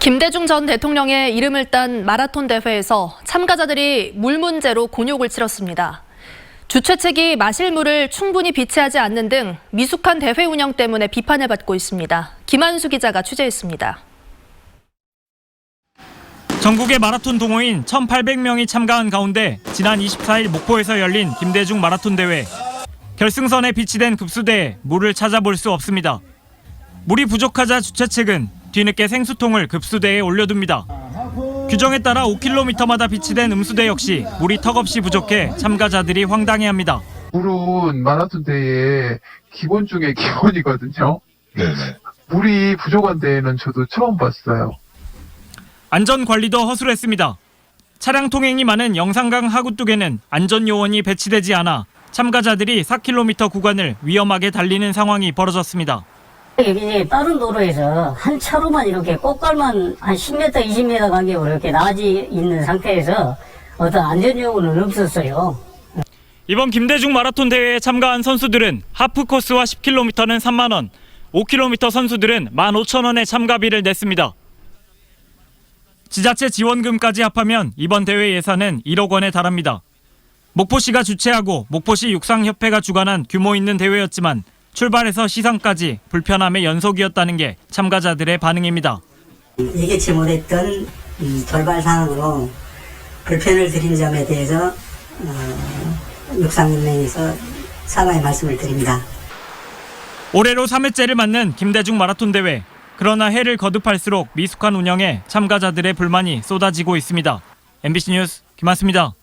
김대중 전 대통령의 이름을 딴 마라톤 대회에서 참가자들이 물 문제로 곤욕을 치렀습니다. 주최 측이 마실 물을 충분히 비치하지 않는 등 미숙한 대회 운영 때문에 비판을 받고 있습니다. 김한수 기자가 취재했습니다. 전국의 마라톤 동호인 1,800명이 참가한 가운데 지난 24일 목포에서 열린 김대중 마라톤 대회. 결승선에 비치된 급수대에 물을 찾아볼 수 없습니다. 물이 부족하자 주최 측은 뒤늦게 생수통을 급수대에 올려둡니다. 규정에 따라 5km마다 비치된 음수대 역시 물이 턱없이 부족해 참가자들이 황당해합니다. 물은 마라톤 대회의 기본 중에 기본이거든요. 네네. 물이 부족한 대회는 저도 처음 봤어요. 안전 관리도 허술했습니다. 차량 통행이 많은 영산강 하구뚝에는 안전 요원이 배치되지 않아 참가자들이 4km 구간을 위험하게 달리는 상황이 벌어졌습니다. 여기 다른 도로에서 한 차로만 이렇게 꽃갈만 한 10m, 20m 간격으로 이렇게 나지 있는 상태에서 어떤 안전요원은 없었어요. 이번 김대중 마라톤 대회에 참가한 선수들은 하프 코스와 10km는 3만 원, 5km 선수들은 15,000원의 참가비를 냈습니다. 지자체 지원금까지 합하면 이번 대회 예산은 1억 원에 달합니다. 목포시가 주최하고 목포시 육상협회가 주관한 규모 있는 대회였지만 출발에서 시상까지 불편함의 연속이었다는 게 참가자들의 반응입니다. 예기치 못했던 음, 돌발 상황으로 불편을 드린 점에 대해서 어, 육상연맹에서 사과의 말씀을 드립니다. 올해로 3회째를 맞는 김대중 마라톤 대회. 그러나 해를 거듭할수록 미숙한 운영에 참가자들의 불만이 쏟아지고 있습니다. MBC 뉴스 김한수입니다.